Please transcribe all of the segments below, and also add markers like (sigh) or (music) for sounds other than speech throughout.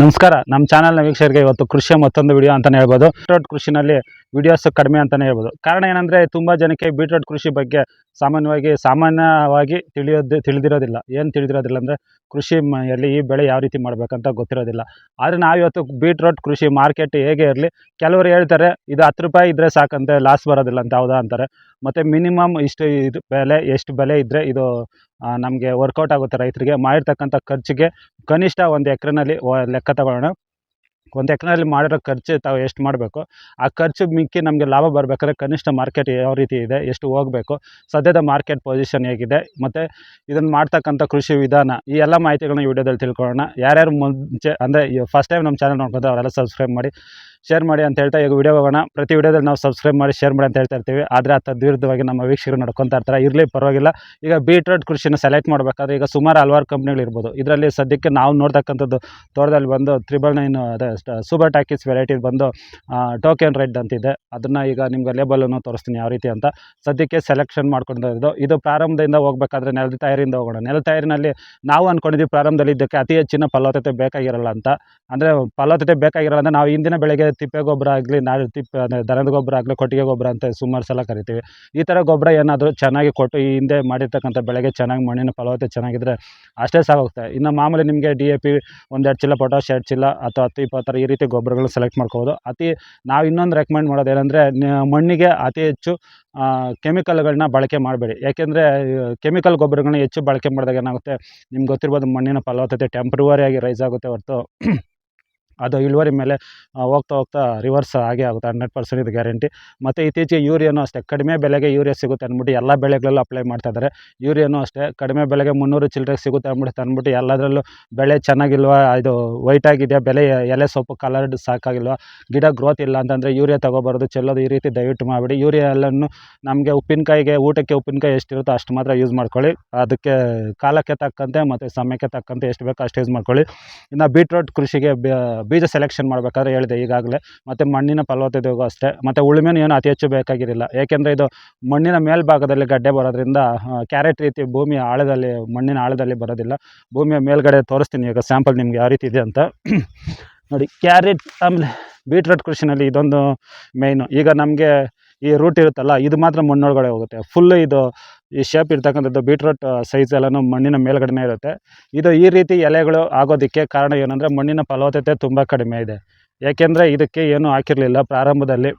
ನಮಸ್ಕಾರ. ನಮ್ಮ ಚಾನಲ್ನ ವೀಕ್ಷಕರಿಗೆ ಇವತ್ತು ಕೃಷಿಯ ಮತ್ತೊಂದು ವಿಡಿಯೋ ಅಂತಲೇ ಹೇಳ್ಬೋದು. ಬೀಟ್ರೋಟ್ ಕೃಷಿನಲ್ಲಿ ವಿಡಿಯೋಸ್ ಕಡಿಮೆ ಅಂತಲೇ ಹೇಳ್ಬೋದು. ಕಾರಣ ಏನಂದರೆ ತುಂಬ ಜನಕ್ಕೆ ಬೀಟ್ರೋಟ್ ಕೃಷಿ ಬಗ್ಗೆ ಸಾಮಾನ್ಯವಾಗಿ ಸಾಮಾನ್ಯವಾಗಿ ತಿಳಿಯೋದು ತಿಳಿದಿರೋದಿಲ್ಲ. ಏನು ತಿಳಿದಿರೋದಿಲ್ಲ ಅಂದರೆ ಕೃಷಿ ಮ ಎಲ್ಲಿ ಈ ಬೆಳೆ ಯಾವ ರೀತಿ ಮಾಡಬೇಕಂತ ಗೊತ್ತಿರೋದಿಲ್ಲ. ಆದರೆ ನಾವಿವತ್ತು ಬೀಟ್ರೋಟ್ ಕೃಷಿ ಮಾರ್ಕೆಟ್ ಹೇಗೆ ಇರಲಿ, ಕೆಲವರು ಹೇಳ್ತಾರೆ, ಇದು ಹತ್ತು ರೂಪಾಯಿ ಇದ್ದರೆ ಸಾಕಂತೆ, ಲಾಸ್ ಬರೋದಿಲ್ಲ ಅಂತ, ಹೌದಾ ಅಂತಾರೆ. ಮತ್ತು ಮಿನಿಮಮ್ ಇಷ್ಟು ಇದು ಬೆಲೆ, ಎಷ್ಟು ಬೆಲೆ ಇದ್ದರೆ ಇದು ನಮಗೆ ವರ್ಕೌಟ್ ಆಗುತ್ತೆ ರೈತರಿಗೆ. ಮಾಡಿರ್ತಕ್ಕಂಥ ಖರ್ಚಿಗೆ ಕನಿಷ್ಠ ಒಂದು ಎಕರೆನಲ್ಲಿ ಲೆಕ್ಕ ತಗೊಳ್ಳೋಣ. ಒಂದು ಎಕ್ರೆನಲ್ಲಿ ಮಾಡಿರೋ ಖರ್ಚು ತಾವು ಎಷ್ಟು ಮಾಡಬೇಕು? ಆ ಖರ್ಚು ಮಿಕ್ಕಿ ನಮಗೆ ಲಾಭ ಬರಬೇಕಾದ್ರೆ ಕನಿಷ್ಠ ಮಾರ್ಕೆಟ್ ಯಾವ ರೀತಿ ಇದೆ, ಎಷ್ಟು ಹೋಗಬೇಕು? ಸದ್ಯದ ಮಾರ್ಕೆಟ್ ಪೊಸಿಷನ್ ಹೇಗಿದೆ? ಮತ್ತು ಇದನ್ನು ಮಾಡ್ತಕ್ಕಂಥ ಕೃಷಿ ವಿಧಾನ, ಈ ಎಲ್ಲ ಮಾಹಿತಿಗಳನ್ನ ಈ ವಿಡಿಯೋದಲ್ಲಿ ತಿಳ್ಕೊಳ್ಳೋಣ. ಯಾರ್ಯಾರು ಮುಂಚೆ, ಅಂದರೆ ಫಸ್ಟ್ ಟೈಮ್ ನಮ್ಮ ಚಾನಲ್ ನೋಡ್ಕೊಂಡ್ರೆ ಅವರೆಲ್ಲ ಸಬ್ಸ್ಕ್ರೈಬ್ ಮಾಡಿ. ಶೇರ್ ಮಾಡಿ ಅಂತ ಹೇಳ್ತಾ ಈಗ ವಿಡಿಯೋ ಹೋಗೋಣ. ಪ್ರತಿ ವಿಡಿಯೋದಲ್ಲಿ ನಾವು ಸಬ್ಸ್ಕ್ರೈಬ್ ಮಾಡಿ ಶೇರ್ ಮಾಡಿ ಅಂತ ಹೇಳ್ತಾ ಇರ್ತೀವಿ. ಆದರೆ ಆ ತದ್ವಿರುದ್ಧವಾಗಿ ನಮ್ಮ ವೀಕ್ಷಕರು ನಡ್ಕೊತಾ ಇರ್ತಾರೆ. ಇರಲಿ, ಪರವಾಗಿಲ್ಲ. ಈಗ ಬೀಟ್ರೋಟ್ ಕೃಷಿನ ಸೆಲೆಕ್ಟ್ ಮಾಡಬೇಕಾದ್ರೆ ಈಗ ಸುಮಾರು ಹಲವಾರು ಕಂಪ್ನಿಗಳಿರ್ಬೋದು ಇದರಲ್ಲಿ ಸದ್ಯಕ್ಕೆ ನಾವು ನೋಡ್ತಕ್ಕಂಥದ್ದು ತೋಟದಲ್ಲಿ ಬಂದು ತ್ರಿಬಲ್ ನೈನ್ ಅದೇ ಸೂಪರ್ ಟ್ಯಾಕಿಸ್ ವೆರೈಟಿ ಬಂದು ಟೋಕೆನ್ ರೆಡ್ ಅಂತಿದೆ. ಅದನ್ನು ಈಗ ನಿಮ್ಗೆ ಲೇಬಲನ್ನು ತೋರಿಸ್ತೀನಿ ಯಾವ ರೀತಿ ಅಂತ. ಸದ್ಯಕ್ಕೆ ಸೆಲೆಕ್ಷನ್ ಮಾಡ್ಕೊಂಡಿರೋದು. ಇದು ಪ್ರಾರಂಭದಿಂದ ಹೋಗ್ಬೇಕಾದ್ರೆ ನೆಲದ ತಯಾರಿಯಿಂದ ಹೋಗೋಣ. ನೆಲದ ತಯಾರಿನಲ್ಲಿ ನಾವು ಅಂದ್ಕೊಂಡಿದ್ದೀವಿ ಪ್ರಾರಂಭದಲ್ಲಿ ಇದಕ್ಕೆ ಅತಿ ಹೆಚ್ಚಿನ ಫಲವತ್ತತೆ ಬೇಕಾಗಿರಲ್ಲ ಅಂತ. ಅಂದರೆ ಫಲವತ್ತತೆ ಬೇಕಾಗಿರಲ್ಲ ಅಂದರೆ ನಾವು ಇಂದಿನ ಬೆಳೆಗೆ ತಿಪ್ಪೆ ಗೊಬ್ಬರ ಆಗಲಿ ನಾಳೆ ತಿಪ್ಪೆ ದನದ ಗೊಬ್ಬರ ಆಗಲಿ, ಕೊಟ್ಟಿಗೆ ಗೊಬ್ಬರ ಅಂತ ಸುಮಾರು ಸಲ ಕರಿತೀವಿ. ಈ ಥರ ಗೊಬ್ಬರ ಏನಾದರೂ ಚೆನ್ನಾಗಿ ಕೊಟ್ಟು, ಈ ಹಿಂದೆ ಮಾಡಿರ್ತಕ್ಕಂಥ ಬೆಳೆಗೆ ಚೆನ್ನಾಗಿ ಮಣ್ಣಿನ ಫಲವತ್ತತೆ ಚೆನ್ನಾಗಿದ್ದರೆ ಅಷ್ಟೇ ಸಾಗೋಗುತ್ತೆ. ಇನ್ನು ಮಾಮೂಲಿ ನಿಮಗೆ ಡಿ ಎ ಪಿ ಒಂದೆರಡು ಚೀಲ ಪೊಟಾಶ್ ಎರಡು ಚಿಲ್ಲ ಅಥವಾ ಹತ್ತು ಇಪ್ಪತ್ತರ ಈ ರೀತಿ ಗೊಬ್ಬರಗಳು ಸೆಲೆಕ್ಟ್ ಮಾಡ್ಕೋಬೋದು. ಅತಿ, ನಾವು ಇನ್ನೊಂದು ರೆಕಮೆಂಡ್ ಮಾಡೋದು ಏನಂದರೆ ಮಣ್ಣಿಗೆ ಅತಿ ಹೆಚ್ಚು ಕೆಮಿಕಲ್ಗಳನ್ನ ಬಳಕೆ ಮಾಡಬೇಡಿ. ಯಾಕೆಂದರೆ, ಕೆಮಿಕಲ್ ಗೊಬ್ಬರಗಳನ್ನ ಹೆಚ್ಚು ಬಳಕೆ ಮಾಡಿದಾಗ ಏನಾಗುತ್ತೆ, ನಿಮ್ಗೆ ಗೊತ್ತಿರ್ಬೋದು ಮಣ್ಣಿನ ಫಲವತ್ತತೆ ಟೆಂಪ್ರವರಿಯಾಗಿ ರೈಸ್ ಆಗುತ್ತೆ ಹೊರತು. ಅದು ಇಳುವರಿ ಮೇಲೆ ಹೋಗ್ತಾ ಹೋಗ್ತಾ ರಿವರ್ಸ್ ಆಗೇ ಆಗುತ್ತೆ ಹಂಡ್ರೆಡ್ ಪರ್ಸೆಂಟ್ ಇದು ಗ್ಯಾರಂಟಿ ಮತ್ತು ಇತ್ತೀಚೆಗೆ ಯೂರಿಯಾನು ಅಷ್ಟೇ, ಕಡಿಮೆ ಬೆಲೆಗೆ ಯೂರಿಯಾ ಸಿಗುತ್ತೆ ಅಂದ್ಬಿಟ್ಟು ಎಲ್ಲ ಬೆಳೆಗಳಲ್ಲೂ ಅಪ್ಲೈ ಮಾಡ್ತಾ ಇದ್ದಾರೆ. ಯೂರಿಯಾನು ಅಷ್ಟೇ, ಕಡಿಮೆ ಬೆಲೆಗೆ ಮುನ್ನೂರು ಚಿಲ್ಲರೆಗೆ ಸಿಗುತ್ತೆ ಅಂದ್ಬಿಟ್ಟು ತಂದ್ಬಿಟ್ಟು ಎಲ್ಲದರಲ್ಲೂ ಬೆಳೆ ಚೆನ್ನಾಗಿಲ್ವಾ, ಇದು ವೈಟ್ ಆಗಿದೆಯಾ, ಬೆಲೆ ಎಲೆ ಸೊಪ್ಪು ಕಲರ್ಡ್ ಸಾಕಾಗಿಲ್ವಾ, ಗಿಡ ಗ್ರೋತ್ ಇಲ್ಲ ಅಂತಂದರೆ ಯೂರಿಯಾ ತೊಗೊಬರೋದು, ಚೆಲ್ಲೋದು ಈ ರೀತಿ ದಯವಿಟ್ಟು ಮಾಡಿಬಿಡಿ. ಯೂರಿಯಾ ಎಲ್ಲನೂ ನಮಗೆ ಉಪ್ಪಿನಕಾಯಿಗೆ, ಊಟಕ್ಕೆ ಉಪ್ಪಿನಕಾಯಿ ಎಷ್ಟಿರುತ್ತೋ ಅಷ್ಟು ಮಾತ್ರ ಯೂಸ್ ಮಾಡ್ಕೊಳ್ಳಿ. ಅದಕ್ಕೆ ಕಾಲಕ್ಕೆ ತಕ್ಕಂತೆ ಮತ್ತು ಸಮಯಕ್ಕೆ ತಕ್ಕಂತೆ ಎಷ್ಟು ಬೇಕೋ ಅಷ್ಟು ಯೂಸ್ ಮಾಡ್ಕೊಳ್ಳಿ. ಇನ್ನು ಬೀಟ್ರೋಟ್ ಕೃಷಿಗೆ ಬೀಜ ಸೆಲೆಕ್ಷನ್ ಮಾಡಬೇಕಾದ್ರೆ ಹೇಳಿದೆ ಈಗಾಗಲೇ. ಮತ್ತು ಮಣ್ಣಿನ ಫಲವತ್ತತೆಗೂ ಅಷ್ಟೇ. ಮತ್ತು ಉಳುಮೆನೂ ಏನು ಅತಿ ಹೆಚ್ಚು ಬೇಕಾಗಿರಲಿಲ್ಲ. ಏಕೆಂದರೆ ಇದು ಮಣ್ಣಿನ ಮೇಲ್ಭಾಗದಲ್ಲಿ ಗಡ್ಡೆ ಬರೋದ್ರಿಂದ ಕ್ಯಾರೆಟ್ ರೀತಿ ಭೂಮಿಯ ಆಳದಲ್ಲಿ, ಮಣ್ಣಿನ ಆಳದಲ್ಲಿ ಬರೋದಿಲ್ಲ. ಭೂಮಿಯ ಮೇಲ್ಗಡೆ ತೋರಿಸ್ತೀನಿ ಈಗ ಸ್ಯಾಂಪಲ್ ನಿಮ್ಗೆ ಯಾವ ರೀತಿ ಇದೆ ಅಂತ. ನೋಡಿ, ಕ್ಯಾರೆಟ್ ಆಮೇಲೆ ಬೀಟ್ರೋಟ್ ಕೃಷಿನಲ್ಲಿ ಇದೊಂದು ಮೇಯ್ನು ಈಗ ನಮಗೆ ಈ ರೂಟ್ ಇರುತ್ತಲ್ಲ, ಇದು ಮಾತ್ರ ಮಣ್ಣೊಳಗಡೆ ಹೋಗುತ್ತೆ. ಫುಲ್ ಇದು ಈ ಶೇಪ್ ಇರ್ತಕ್ಕಂಥದ್ದು ಬೀಟ್ರೋಟ್ ಸೈಜ್ ಎಲ್ಲನೂ ಮಣ್ಣಿನ ಮೇಲ್ಗಡೆನೇ ಇರುತ್ತೆ. ಇದು ಈ ರೀತಿ ಎಲೆಗಳು ಆಗೋದಕ್ಕೆ ಕಾರಣ ಏನಂದರೆ ಮಣ್ಣಿನ ಫಲವತ್ತತೆ ತುಂಬ ಕಡಿಮೆ ಇದೆ. ಏಕೆಂದರೆ ಇದಕ್ಕೆ ಏನೂ ಹಾಕಿರಲಿಲ್ಲ ಪ್ರಾರಂಭದಲ್ಲಿ.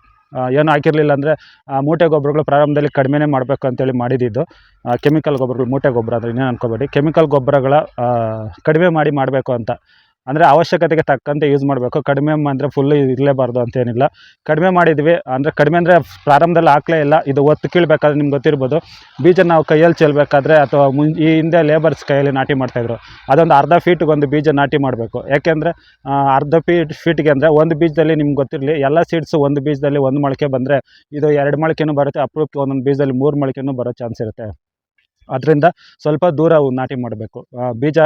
ಏನು ಹಾಕಿರಲಿಲ್ಲ ಅಂದರೆ ಮೂಟೆ ಗೊಬ್ಬರಗಳು ಪ್ರಾರಂಭದಲ್ಲಿ ಕಡಿಮೆನೇ ಮಾಡಬೇಕು ಅಂತೇಳಿ ಮಾಡಿದ್ದು. ಕೆಮಿಕಲ್ ಗೊಬ್ಬರಗಳು, ಮೂಟೆ ಗೊಬ್ಬರ ಅಂದರೆ ಇನ್ನೇನು ಅನ್ಕೋಬೇಡಿ. ಕೆಮಿಕಲ್ ಗೊಬ್ಬರಗಳ ಕಡಿಮೆ ಮಾಡಿ ಮಾಡಬೇಕು ಅಂತ. ಅಂದರೆ ಅವಶ್ಯಕತೆಗೆ ತಕ್ಕಂತೆ ಯೂಸ್ ಮಾಡಬೇಕು. ಕಡಿಮೆ ಅಂದರೆ ಫುಲ್ ಇರಲೇಬಾರ್ದು ಅಂತೇನಿಲ್ಲ ಕಡಿಮೆ ಮಾಡಿದ್ವಿ ಅಂದರೆ ಕಡಿಮೆ ಅಂದರೆ ಪ್ರಾರಂಭದಲ್ಲಿ ಹಾಕಲೇ ಇಲ್ಲ. ಇದು ಒತ್ತು ಕೀಳ್ಬೇಕಾದ್ರೆ ನಿಮ್ಗೆ ಗೊತ್ತಿರ್ಬೋದು. ಬೀಜ ನಾವು ಕೈಯಲ್ಲಿ ಚೆಲ್ಲಬೇಕಾದ್ರೆ ಅಥವಾ ಮುಂ ಈ ಹಿಂದೆ ಲೇಬರ್ಸ್ ಕೈಯಲ್ಲಿ ನಾಟಿ ಮಾಡ್ತಾಯಿದ್ರು ಅದೊಂದು ಅರ್ಧ ಫೀಟ್ಗೆ ಒಂದು ಬೀಜ ನಾಟಿ ಮಾಡಬೇಕು. ಯಾಕೆಂದರೆ ಅರ್ಧ ಫೀಟ್ ಫೀಟ್ಗೆ ಅಂದರೆ ಒಂದು ಬೀಜದಲ್ಲಿ ನಿಮ್ಗೆ ಗೊತ್ತಿರಲಿ, ಎಲ್ಲ ಸೀಡ್ಸು ಒಂದು ಬೀಜದಲ್ಲಿ ಒಂದು ಮೊಳಕೆ ಬಂದರೆ ಇದು ಎರಡು ಮೊಳಕೆನೂ ಬರುತ್ತೆ, ಅಪರೂಪಕ್ಕೆ ಒಂದೊಂದು ಬೀಜದಲ್ಲಿ ಮೂರು ಮೊಳಕೆನೂ ಬರೋ ಚಾನ್ಸ್ ಇರುತ್ತೆ. ಅದರಿಂದ ಸ್ವಲ್ಪ ದೂರ ನಾಟಿ ಮಾಡಬೇಕು. ಬೀಜ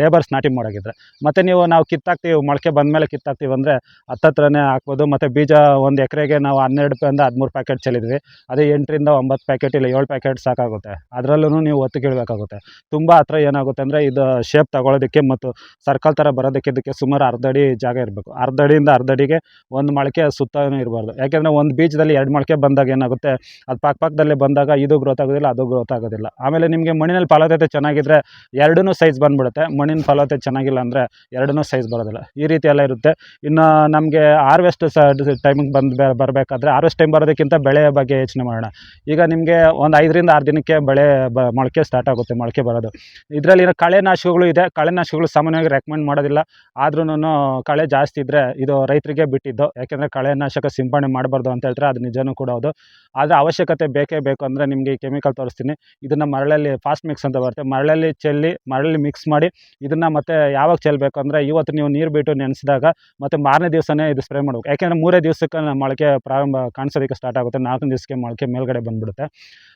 ಲೇಬರ್ಸ್ ನಾಟಿ ಮಾಡೋಗಿದ್ರೆ. ಮತ್ತು ನೀವು ನಾವು ಕಿತ್ತಾಕ್ತೀವಿ, ಮೊಳಕೆ ಬಂದಮೇಲೆ ಕಿತ್ತಾಕ್ತೀವಿ ಅಂದರೆ ಹತ್ತತ್ರನೇ ಹಾಕ್ಬೋದು. ಮತ್ತು ಬೀಜ ಒಂದು ಎಕರೆಗೆ ನಾವು ಹನ್ನೆರಡು ರೂಪಾಯಿಂದ ಹದಿಮೂರು ಪ್ಯಾಕೆಟ್ ಚೆಲ್ಲಿದ್ವಿ. ಅದೇ ಎಂಟರಿಂದ ಒಂಬತ್ತು ಪ್ಯಾಕೆಟ್ ಇಲ್ಲ, ಏಳು ಪ್ಯಾಕೆಟ್ ಸಾಕಾಗುತ್ತೆ. ಅದರಲ್ಲೂ ನೀವು ಒತ್ತು ಕೀಳಬೇಕಾಗುತ್ತೆ. ತುಂಬ ಹತ್ರ ಏನಾಗುತ್ತೆ ಅಂದರೆ ಇದು ಶೇಪ್ ತಗೊಳ್ಳೋದಕ್ಕೆ ಮತ್ತು ಸರ್ಕಲ್ ಥರ ಬರೋದಕ್ಕೆ ಇದಕ್ಕೆ ಸುಮಾರು ಅರ್ಧ ಅಡಿ ಜಾಗ ಇರಬೇಕು. ಅರ್ಧ ಅಡಿಯಿಂದ ಅರ್ಧ ಅಡಿಗೆ ಒಂದು ಮೊಳಕೆ ಸುತ್ತಲೂ ಇರಬಾರ್ದು. ಯಾಕೆಂದರೆ ಒಂದು ಬೀಜದಲ್ಲಿ ಎರಡು ಮೊಳಕೆ ಬಂದಾಗ ಏನಾಗುತ್ತೆ? ಅದು ಪಾಕ್ ಪಕ್ಕದಲ್ಲೇ ಬಂದಾಗ ಇದು ಗ್ರೋತ್ ಆಗೋದಿಲ್ಲ, ಅದು ಗ್ರೋತ್ ಆಗೋದಿಲ್ಲ. ಆಮೇಲೆ ನಿಮಗೆ ಮಣ್ಣಿನಲ್ಲಿ ಫಲವತ್ತತೆ ಚೆನ್ನಾಗಿದ್ದರೆ ಎರಡೂ ಸೈಜ್ ಬಂದ್ಬಿಡುತ್ತೆ. ಮಣ್ಣಿನ ಫಲವತ್ತತೆ ಚೆನ್ನಾಗಿಲ್ಲ ಅಂದರೆ ಎರಡೂ ಸೈಜ್ ಬರೋದಿಲ್ಲ. ಈ ರೀತಿ ಎಲ್ಲ ಇರುತ್ತೆ. ಇನ್ನು ನಮಗೆ ಹಾರ್ವೆಸ್ಟ್ ಸ ಟೈಮಿಗೆ ಬಂದು ಬರಬೇಕಾದ್ರೆ ಹಾರ್ವೆಸ್ಟ್ ಟೈಮ್ ಬರೋದಕ್ಕಿಂತ ಬೆಳೆಯ ಬಗ್ಗೆ ಯೋಚನೆ ಮಾಡೋಣ. ಈಗ ನಿಮಗೆ ಒಂದು ಐದರಿಂದ ಆರು ದಿನಕ್ಕೆ ಬೆಳೆ ಬ, ಮೊಳಕೆ ಸ್ಟಾರ್ಟ್ ಆಗುತ್ತೆ, ಮೊಳಕೆ ಬರೋದು. ಇದರಲ್ಲಿ ಕಳೆನಾಶಕಗಳು ಇದೆ. ಕಳೆನಾಶಕಗಳು ಸಾಮಾನ್ಯವಾಗಿ ರೆಕಮೆಂಡ್ ಮಾಡೋದಿಲ್ಲ. ಆದ್ರೂ ಕಳೆ ಜಾಸ್ತಿ ಇದ್ದರೆ ಇದು ರೈತರಿಗೆ ಬಿಟ್ಟಿದ್ದು. ಯಾಕೆಂದರೆ ಕಳೆನಾಶಕ ಸಿಂಪಡಣೆ ಮಾಡಬಾರ್ದು ಅಂತ ಹೇಳ್ತಾರೆ. ಅದು ನಿಜನೂ ಕೂಡ ಹೌದು. ಆದರೆ ಅವಶ್ಯಕತೆ ಬೇಕೇ ಬೇಕು ಅಂದರೆ ನಿಮಗೆ ಕೆಮಿಕಲ್ ತೋರಿಸ್ತೀನಿ. ಇದನ್ನು ಮರಳಲ್ಲಿ ಫಾಸ್ಟ್ ಮಿಕ್ಸ್ ಅಂತ ಬರುತ್ತೆ. ಮರಳಲ್ಲಿ ಚೆಲ್ಲಿ ಮರಳಲ್ಲಿ ಮಿಕ್ಸ್ ಮಾಡಿ ಇದನ್ನು ಮತ್ತೆ ಯಾವಾಗ ಚೆಲ್ಲಬೇಕು ಅಂದರೆ ಇವತ್ತು ನೀವು ನೀರು ಬಿಟ್ಟು ನೆನೆಸಿದಾಗ ಮತ್ತು ಮಾರನೇ ದಿವಸನೇ ಇದು ಸ್ಪ್ರೇ ಮಾಡಬೇಕು. ಯಾಕೆಂದರೆ ಮೂರೇ ದಿವಸಕ್ಕೆ ಮೊಳಕೆ ಪ್ರಾರಂಭ ಕಾಣಿಸೋದಕ್ಕೆ ಸ್ಟಾರ್ಟ್ ಆಗುತ್ತೆ. ನಾಲ್ಕನೇ ದಿವಸಕ್ಕೆ ಮೊಳಕೆ ಮೇಲ್ಗಡೆ ಬಂದ್ಬಿಡುತ್ತೆ.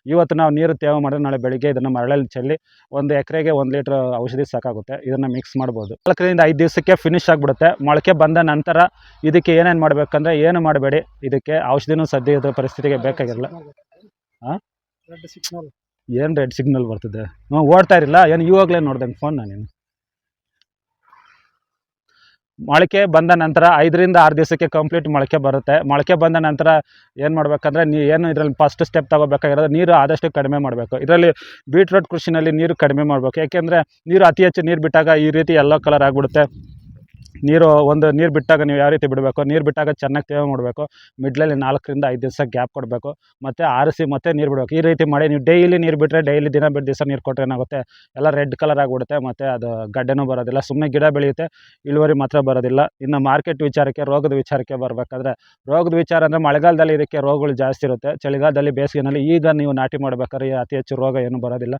ಇವತ್ತು ನಾವು ನೀರು ತೇವ ಮಾಡಿದ್ರೆ ನಾಳೆ ಬೆಳಿಗ್ಗೆ ಇದನ್ನು ಮರಳಲ್ಲಿ ಚೆಲ್ಲಿ ಒಂದು ಎಕರೆಗೆ ಒಂದು ಲೀಟ್ರ್ ಔಷಧಿ ಸಾಕಾಗುತ್ತೆ. ಇದನ್ನು ಮಿಕ್ಸ್ ಮಾಡ್ಬೋದು. ನಾಲ್ಕರಿಂದ ಐದು ದಿವಸಕ್ಕೆ ಫಿನಿಶ್ ಆಗಿಬಿಡುತ್ತೆ. ಮೊಳಕೆ ಬಂದ ನಂತರ ಇದಕ್ಕೆ ಏನೇನು ಮಾಡಬೇಕಂದ್ರೆ ಏನು ಮಾಡಬೇಡಿ. ಇದಕ್ಕೆ ಔಷಧಿನೂ ಸದ್ಯದ ಪರಿಸ್ಥಿತಿಗೆ ಬೇಕಾಗಿರಲ್ಲ. ಆ? ಏನು ರೆಡ್ ಸಿಗ್ನಲ್ ಬರ್ತಿದೆ? ಹ್ಞೂ ಓಡ್ತಾ ಇರಲಿಲ್ಲ, ಏನು ಇವಾಗಲೇ ನೋಡ್ದಂಗೆ ಫೋನ್ ನಾನು. ಮೊಳಕೆ ಬಂದ ನಂತರ ಐದರಿಂದ ಆರು ದಿವಸಕ್ಕೆ ಕಂಪ್ಲೀಟ್ ಮೊಳಕೆ ಬರುತ್ತೆ. ಮೊಳಕೆ ಬಂದ ನಂತರ ಏನು ಮಾಡಬೇಕಂದ್ರೆ, ನೀ ಏನು ಇದರಲ್ಲಿ ಫಸ್ಟ್ ಸ್ಟೆಪ್ ತಗೋಬೇಕಾಗಿರೋದು, ನೀರು ಆದಷ್ಟು ಕಡಿಮೆ ಮಾಡಬೇಕು. ಇದರಲ್ಲಿ ಬೀಟ್ರೋಟ್ ಕೃಷಿನಲ್ಲಿ ನೀರು ಕಡಿಮೆ ಮಾಡಬೇಕು. ಯಾಕೆಂದರೆ, ನೀರು ಅತಿ ಹೆಚ್ಚು ನೀರು ಬಿಟ್ಟಾಗ ಈ ರೀತಿ ಎಲ್ಲೋ ಕಲರ್ ಆಗಿಬಿಡುತ್ತೆ. ನೀರು ಒಂದು ನೀರು ಬಿಟ್ಟಾಗ ನೀವು ಯಾವ ರೀತಿ ಬಿಡಬೇಕು? ನೀರು ಬಿಟ್ಟಾಗ ಚೆನ್ನಾಗಿ ತೇವ ಮಾಡಬೇಕು. ಮಿಡ್ಲಲ್ಲಿ ನಾಲ್ಕರಿಂದ ಐದು ದಿವಸ ಗ್ಯಾಪ್ ಕೊಡಬೇಕು. ಮತ್ತು ಆರಿಸಿ ಮತ್ತೆ ನೀರು ಬಿಡಬೇಕು. ಈ ರೀತಿ ಮಾಡಿ ನೀವು ಡೈಲಿ ನೀರು ಬಿಟ್ಟರೆ ಡೈಲಿ ದಿನ ಬಿಟ್ಟು ದಿವಸ ನೀರು ಕೊಟ್ಟರೆ ಏನಾಗುತ್ತೆ? ಎಲ್ಲ ರೆಡ್ ಕಲರ್ ಆಗಿಬಿಡುತ್ತೆ. ಮತ್ತು ಅದು ಗಡ್ಡೆನೂ ಬರೋದಿಲ್ಲ. ಸುಮ್ಮನೆ ಗಿಡ ಬೆಳೆಯುತ್ತೆ. ಇಳುವರಿ ಮಾತ್ರ ಬರೋದಿಲ್ಲ. ಇನ್ನು ಮಾರ್ಕೆಟ್ ವಿಚಾರಕ್ಕೆ, ರೋಗದ ವಿಚಾರಕ್ಕೆ ಬರಬೇಕಾದ್ರೆ, ರೋಗದ ವಿಚಾರ ಅಂದರೆ ಮಳೆಗಾಲದಲ್ಲಿ ಇದಕ್ಕೆ ರೋಗಗಳು ಜಾಸ್ತಿ ಇರುತ್ತೆ. ಚಳಿಗಾಲದಲ್ಲಿ ಬೇಸಿಗೆನಲ್ಲಿ ಈಗ ನೀವು ನಾಟಿ ಮಾಡಬೇಕಾದ್ರೆ ಅತಿ ಹೆಚ್ಚು ರೋಗ ಏನು ಬರೋದಿಲ್ಲ.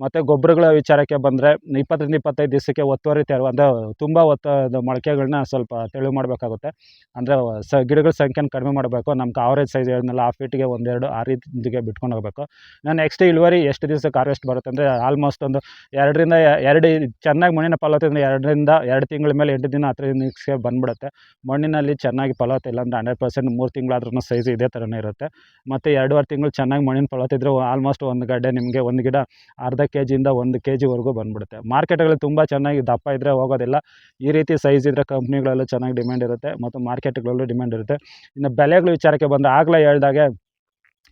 ಮತ್ತು ಗೊಬ್ಬರಗಳ ವಿಚಾರಕ್ಕೆ ಬಂದರೆ ಇಪ್ಪತ್ತರಿಂದ ಇಪ್ಪತ್ತೈದು ದಿವಸಕ್ಕೆ ಒತ್ತುವರಿ ತೆರವು ಅಂದರೆ ತುಂಬ ಒತ್ತ ಅದು ಮೊಳಕೆಗಳನ್ನ ಸ್ವಲ್ಪ ತೆಳು ಮಾಡಬೇಕಾಗುತ್ತೆ. ಅಂದರೆ ಸ, ಗಿಡಗಳ ಸಂಖ್ಯೆನ ಕಡಿಮೆ ಮಾಡಬೇಕು. ನಮ್ಗೆ ಆವ್ರೇಜ್ ಸೈಜ್ ಹೇಳಿದ್ನಲ್ಲ ಹಾಫ್ ಫೀಟಿಗೆ ಒಂದೆರಡು ಆ ರೀತಿಗೆ ಬಿಟ್ಕೊಂಡು ಹೋಗಬೇಕು. ನಾನು ನೆಕ್ಸ್ಟ್ ಇಳುವರಿ ಎಷ್ಟು ದಿವಸಕ್ಕೆ ಹಾರ್ವೆಸ್ಟ್ ಬರುತ್ತೆ ಅಂದರೆ ಆಲ್ಮೋಸ್ಟ್ ಒಂದು ಎರಡರಿಂದ ಎರಡು ಚೆನ್ನಾಗಿ ಮಣ್ಣಿನ ಫಲವತ್ತತೆ ಅಂದರೆ ಎರಡರಿಂದ ಎರಡು ತಿಂಗಳ ಮೇಲೆ ಎಂಟು ದಿನ ಹತ್ತು ದಿನಕ್ಕೆ ಬಂದ್ಬಿಡುತ್ತೆ. ಮಣ್ಣಿನಲ್ಲಿ ಚೆನ್ನಾಗಿ ಫಲವತ್ತೆ ಇಲ್ಲ ಅಂದರೆ ಹಂಡ್ರೆಡ್ ಪರ್ಸೆಂಟ್ ಮೂರು ತಿಂಗಳಾದ್ರೂ ಸೈಜ್ ಇದೇ ಥರನೇ ಇರುತ್ತೆ. ಮತ್ತು ಎರಡೂವರೆ ತಿಂಗಳು ಚೆನ್ನಾಗಿ ಮಣ್ಣಿನ ಫಲವತ್ತೆ ಇದ್ದರೆ ಆಲ್ಮೋಸ್ಟ್ ಒಂದು ಗಡ್ಡೆ ನಿಮಗೆ ಒಂದು ಗಿಡ ಅರ್ಧ ಕೆ ಜಿಯಿಂದ ಒಂದು ಕೆ ಜಿವರೆಗೂ ಬಂದುಬಿಡುತ್ತೆ. ಮಾರ್ಕೆಟ್ಗಳಲ್ಲಿ ತುಂಬ ಚೆನ್ನಾಗಿ ದಪ್ಪ ಇದ್ದರೆ ಹೋಗೋದಿಲ್ಲ. ಈ ರೀತಿ ಸೈಜ್ ಇದ್ದರೆ ಕಂಪ್ನಿಗಳಲ್ಲೂ ಚೆನ್ನಾಗಿ ಡಿಮ್ಯಾಂಡ್ ಇರುತ್ತೆ ಮತ್ತು ಮಾರ್ಕೆಟ್ಗಳಲ್ಲೂ ಡಿಮ್ಯಾಂಡ್ ಇರುತ್ತೆ. ಇನ್ನು ಬೆಲೆಗಳ ವಿಚಾರಕ್ಕೆ ಬಂದರೆ ಆಗಲೇ ಹೇಳ್ದಾಗೆ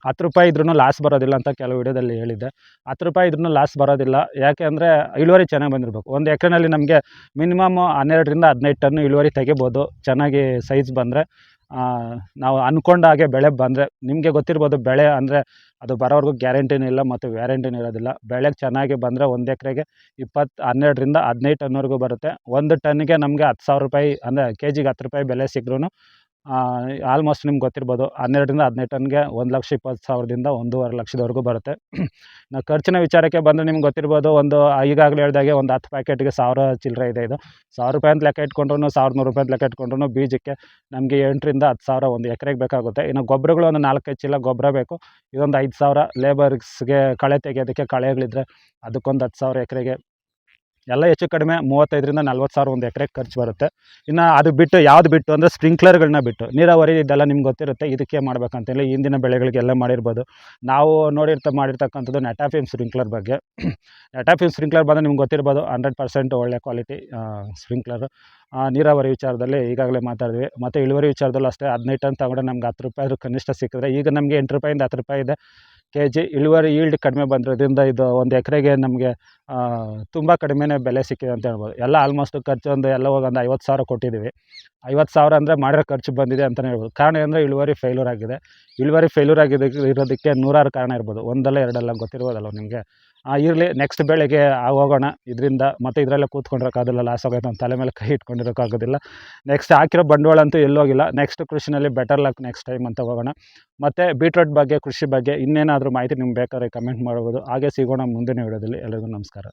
ಹತ್ತು ರೂಪಾಯಿ ಇದ್ರೂ ಲಾಸ್ ಬರೋದಿಲ್ಲ ಅಂತ ಕೆಲವು ವಿಡಿಯೋದಲ್ಲಿ ಹೇಳಿದ್ದೆ. ಹತ್ತು ರೂಪಾಯಿ ಇದ್ರೂ ಲಾಸ್ ಬರೋದಿಲ್ಲ. ಯಾಕೆ ಅಂದರೆ ಇಳುವರಿ ಚೆನ್ನಾಗಿ ಬಂದಿರಬೇಕು. ಒಂದು ಎಕರೆನಲ್ಲಿ ನಮಗೆ ಮಿನಿಮಮ್ ಹನ್ನೆರಡರಿಂದ ಹದಿನೈದು ಟನ್ ಇಳುವರಿ ತೆಗಿಬೋದು. ಚೆನ್ನಾಗಿ ಸೈಜ್ ಬಂದರೆ. ನಾವು ಅಂದ್ಕೊಂಡ ಹಾಗೆ ಬೆಳೆ ಬಂದರೆ, ನಿಮಗೆ ಗೊತ್ತಿರ್ಬೋದು ಬೆಳೆ ಅಂದರೆ ಅದು ಬರೋವರೆಗೂ ಗ್ಯಾರಂಟಿನೂ ಇಲ್ಲ ಮತ್ತು ವ್ಯಾರಂಟಿನೂ ಇರೋದಿಲ್ಲ. ಬೆಳೆ ಚೆನ್ನಾಗಿ ಬಂದರೆ ಒಂದು ಎಕರೆಗೆ ಇಪ್ಪತ್ತು ಹನ್ನೆರಡರಿಂದ ಹದಿನೈದು ಟನ್ವರೆಗೂ ಬರುತ್ತೆ. ಒಂದು ಟನ್ನಿಗೆ ನಮಗೆ ಹತ್ತು ಸಾವಿರ ರೂಪಾಯಿ ಅಂದರೆ ಕೆ ಜಿಗೆ ಹತ್ತು ರೂಪಾಯಿ ಬೆಲೆ ಸಿಕ್ರೂ ಆಲ್ಮೋಸ್ಟ್ ನಿಮ್ಗೆ ಗೊತ್ತಿರ್ಬೋದು, ಹನ್ನೆರಡರಿಂದ ಹದಿನೈದು ಟನ್ಗೆ ಒಂದು ಲಕ್ಷ ಇಪ್ಪತ್ತು ಸಾವಿರದಿಂದ ಒಂದೂವರೆ ಲಕ್ಷದವರೆಗೂ ಬರುತ್ತೆ. (clears throat) ನಾವು ಖರ್ಚಿನ ವಿಚಾರಕ್ಕೆ ಬಂದರೆ ನಿಮ್ಗೆ ಗೊತ್ತಿರ್ಬೋದು, ಒಂದು ಈಗಾಗಲೇ ಹೇಳ್ದಾಗೆ ಒಂದು ಹತ್ತು ಪ್ಯಾಕೆಟ್ಗೆ ಸಾವಿರ ಚಿಲ್ಲರೆ ಇದೆ ಇದು. ಸಾವಿರ ರೂಪಾಯಿ ಅಂತ ಲೆಕ್ಕ ಇಟ್ಕೊಂಡ್ರು ಸಾವಿರದ ನೂರು ರೂಪಾಯಿ ಅಂತ ಲೆಕ್ಕ ಇಟ್ಕೊಂಡ್ರು ಬೀಜಕ್ಕೆ ನಮಗೆ ಎಂಟರಿಂದ ಹತ್ತು ಸಾವಿರ ಒಂದು ಎಕರೆಗೆ ಬೇಕಾಗುತ್ತೆ. ಇನ್ನು ಗೊಬ್ಬರಗಳು ಒಂದು ನಾಲ್ಕೈದು ಚೀಲ ಗೊಬ್ಬರ ಬೇಕು. ಇದೊಂದು ಐದು ಸಾವಿರ ಲೇಬರ್ಸ್ಗೆ ಕಳೆ ತೆಗೆಯೋದಕ್ಕೆ ಕಳೆಗಳಿದ್ರೆ ಅದಕ್ಕೊಂದು ಹತ್ತು ಸಾವಿರ ಎಕರೆಗೆ ಎಲ್ಲ ಹೆಚ್ಚು ಕಡಿಮೆ ಮೂವತ್ತೈದರಿಂದ ನಲ್ವತ್ತು ಸಾವಿರ ಒಂದು ಎಕರೆಗೆ ಖರ್ಚು ಬರುತ್ತೆ. ಇನ್ನು ಅದು ಬಿಟ್ಟು ಯಾವ್ದು ಬಿಟ್ಟು ಅಂದರೆ ಸ್ಪ್ರಿಂಕ್ಲರ್ಗಳನ್ನ ಬಿಟ್ಟು. ನೀರಾವರಿ ಇದೆಲ್ಲ ನಿಮ್ಗೆ ಗೊತ್ತಿರುತ್ತೆ, ಇದಕ್ಕೆ ಮಾಡ್ಬೇಕಂತೇಳಿ ಹಿಂದಿನ ಬೆಳೆಗಳಿಗೆಲ್ಲ ಮಾಡಿರ್ಬೋದು. ನಾವು ನೋಡಿರ್ತ, ಮಾಡಿರ್ತಕ್ಕಂಥದ್ದು ನೆಟಾಫಿಮ್ ಸ್ಪ್ರಿಂಕ್ಲರ್ ಬಗ್ಗೆ. ನೆಟಾಫಿಮ್ ಸ್ಪ್ರಿಂಕ್ಲರ್ ಬಂದರೆ ನಿಮ್ಗೆ ಗೊತ್ತಿರ್ಬೋದು, ಹಂಡ್ರೆಡ್ ಪರ್ಸೆಂಟ್ ಒಳ್ಳೆ ಕ್ವಾಲಿಟಿ ಸ್ಪ್ರಿಂಕ್ಲರ್. ನೀರಾವರಿ ವಿಚಾರದಲ್ಲಿ ಈಗಾಗಲೇ ಮಾತಾಡಿದ್ವಿ. ಮತ್ತು ಇಳುವರಿ ವಿಚಾರದಲ್ಲೂ ಅಷ್ಟೇ, ಹದಿನೈದು ಟನ್ ತಗೊಂಡ್ರೆ ನಮ್ಗೆ ಹತ್ತು ರೂಪಾಯಿ ಕನಿಷ್ಠ ಸಿಕ್ಕಿದ್ರೆ, ಈಗ ನಮಗೆ ಎಂಟು ರೂಪಾಯಿಂದ ಹತ್ತು ರೂಪಾಯಿ ಇದೆ. ಕೆ ಜಿ ಇಳುವರಿ ಈಲ್ಡ್ ಕಡಿಮೆ ಬಂದಿರೋದ್ರಿಂದ ಇದು ಒಂದು ಎಕರೆಗೆ ನಮಗೆ ತುಂಬ ಕಡಿಮೆನೇ ಬೆಲೆ ಸಿಕ್ಕಿದೆ ಅಂತ ಹೇಳ್ಬೋದು. ಎಲ್ಲ ಆಲ್ಮೋಸ್ಟ್ ಖರ್ಚು ಒಂದು ಎಲ್ಲ ಹೋಗಿ ಒಂದು ಐವತ್ತು ಸಾವಿರ ಕೊಟ್ಟಿದ್ದೀವಿ ಐವತ್ತು ಸಾವಿರ ಅಂದರೆ ಮಾಡಿರೋ ಖರ್ಚು ಬಂದಿದೆ ಅಂತಲೇ ಹೇಳ್ಬೋದು. ಕಾರಣ ಅಂದರೆ ಇಳುವರಿ ಫೇಲ್ಯೂರ್ ಆಗಿದೆ. ಇಳುವರಿ ಫೇಲ್ಯೂರ್ ಆಗಿದೆ ಇರೋದಕ್ಕೆ ನೂರಾರು ಕಾರಣ ಇರ್ಬೋದು. ಒಂದಲ್ಲ ಎರಡಲ್ಲ ಗೊತ್ತಿರ್ಬೋದಲ್ಲ ನಿಮಗೆ? ಇರಲಿ ನೆಕ್ಸ್ಟ್ ಬೆಳಗ್ಗೆ ಹೋಗೋಣ. ಇದರಿಂದ ಮತ್ತು ಇದರಲ್ಲೇ ಕೂತ್ಕೊಂಡಿರೋಕ್ಕಾಗಲ್ಲ ಲಾಸ್ ಆಗೋಯ್ತು ಅಂತ ತಲೆ ಮೇಲೆ ಕೈ ಇಟ್ಕೊಂಡಿರೋಕ್ಕಾಗೋದಿಲ್ಲ. ನೆಕ್ಸ್ಟ್ ಹಾಕಿರೋ ಬಂಡವಾಳ ಅಂತೂ ಎಲ್ಲೋಗಿಲ್ಲ ನೆಕ್ಸ್ಟ್ ಕೃಷಿನಲ್ಲಿ ಬೆಟರ್ ಲಕ್ ನೆಕ್ಸ್ಟ್ ಟೈಮ್ ಅಂತ ಹೋಗೋಣ. ಮತ್ತು ಬೀಟ್ರೋಟ್ ಬಗ್ಗೆ, ಕೃಷಿ ಬಗ್ಗೆ ಇನ್ನೇನಾದರೂ ಮಾಹಿತಿ ನಿಮ್ಗೆ ಬೇಕಾದ್ರೆ ಕಮೆಂಟ್ ಮಾಡ್ಬೋದು. ಹಾಗೆ ಸಿಗೋಣ ಮುಂದಿನ ವಿಡಿಯೋದಲ್ಲಿ. ಎಲ್ಲರಿಗೂ ನಮಸ್ಕಾರ.